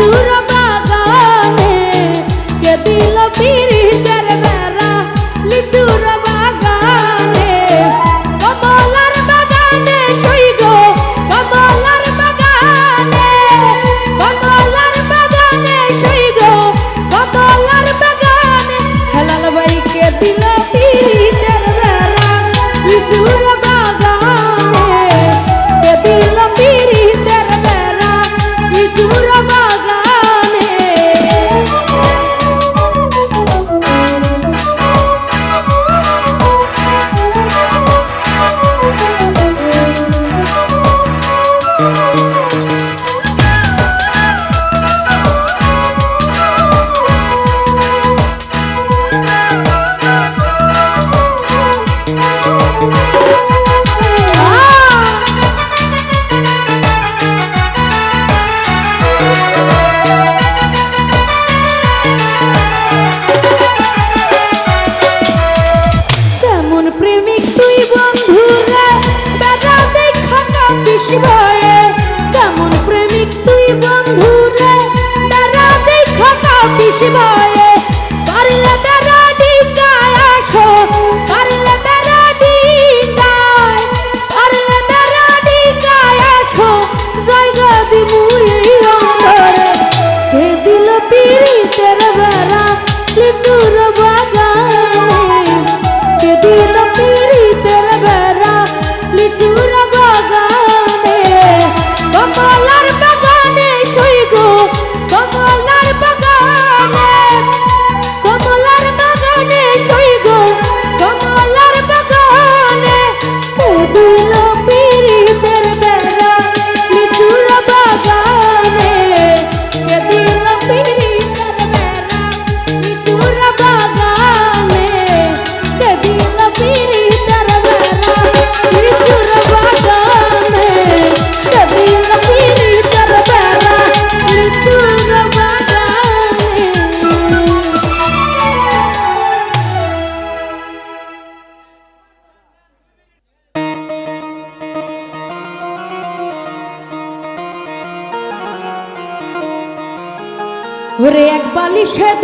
মধুর বাগানে কে দিল পিড়িতের বেড়া লিচুর বাগানে। কমলার বাগানে শুই গো, কমলার বাগানে। কমলার বাগানে শুই গো, কমলার বাগানে। হেলাল ভাই কে দিল ভয়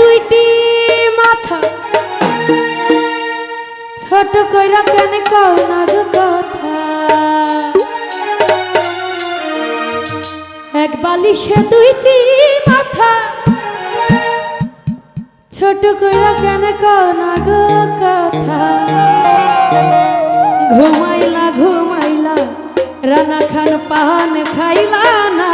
দুইটি মাথা। ছোট কইরা কেন কও না কথা? এক বালিশে দুইটি মাথা। ছোট কইরা কেন কও না কথা? ঘুমাইলা ঘুমাইলা রানা খান পান খাইলা না।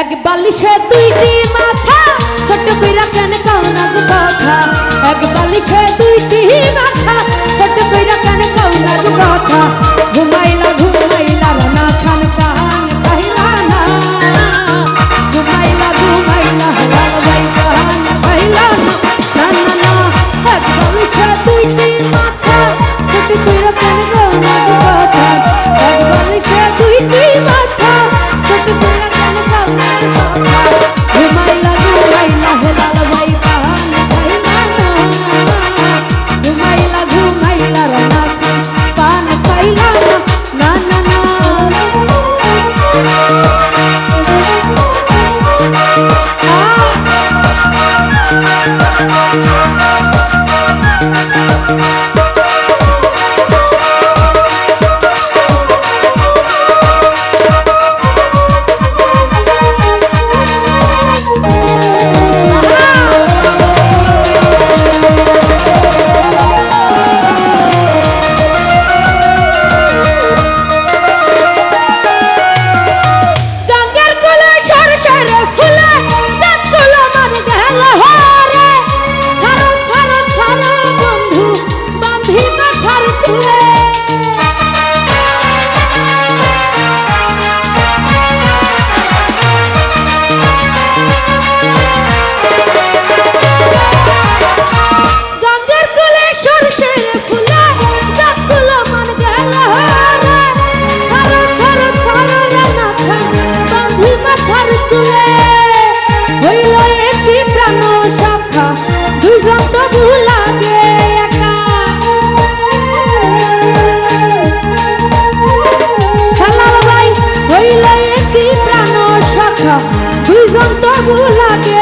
এক বালিশে দুইটি মাথা, ছোট কইরা কেন কাউনাজ কথা। এক বালিশে দুইটি মাথা, ছোট কইরা কেন কাউনাজ কথা। Sulla che